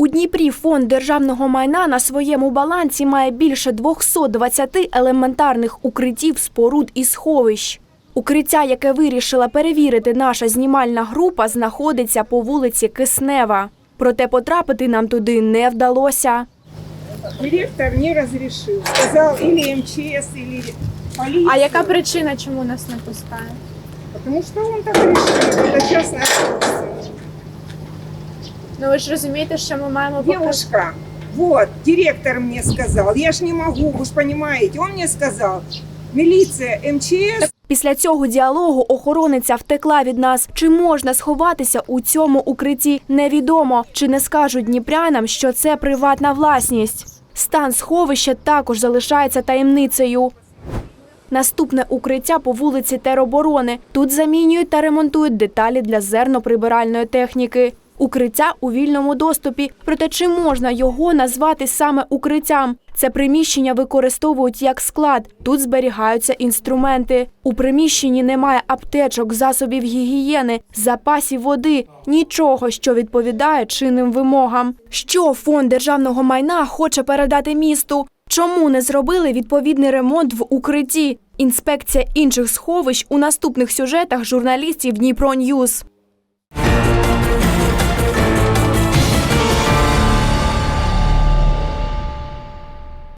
У Дніпрі фонд державного майна на своєму балансі має більше 220 елементарних укриттів, споруд і сховищ. Укриття, яке вирішила перевірити наша знімальна група, знаходиться по вулиці Киснева. Проте потрапити нам туди не вдалося. Директор не разрешил. Сказал или МЧС, или полиция. А яка причина, чому нас не пускає? Потому что он так решил. Ну ви ж розумієте, що ми маємо. Девушка, вот, директор мне сказал. Я ж не могу, вы же понимаете. Он мне сказал, милиция, МЧС. Після цього діалогу охорониця втекла від нас. Чи можна сховатися у цьому укритті, невідомо. Чи не скажуть дніпрянам, що це приватна власність. Стан сховища також залишається таємницею. Наступне укриття по вулиці Тероборони. Тут замінюють та ремонтують деталі для зерноприбиральної техніки. Укриття у вільному доступі. Проте чи можна його назвати саме укриттям? Це приміщення використовують як склад. Тут зберігаються інструменти. У приміщенні немає аптечок, засобів гігієни, запасів води, нічого, що відповідає чинним вимогам. Що фонд державного майна хоче передати місту? Чому не зробили відповідний ремонт в укритті? Інспекція інших сховищ у наступних сюжетах журналістів Дніпро Ньюз.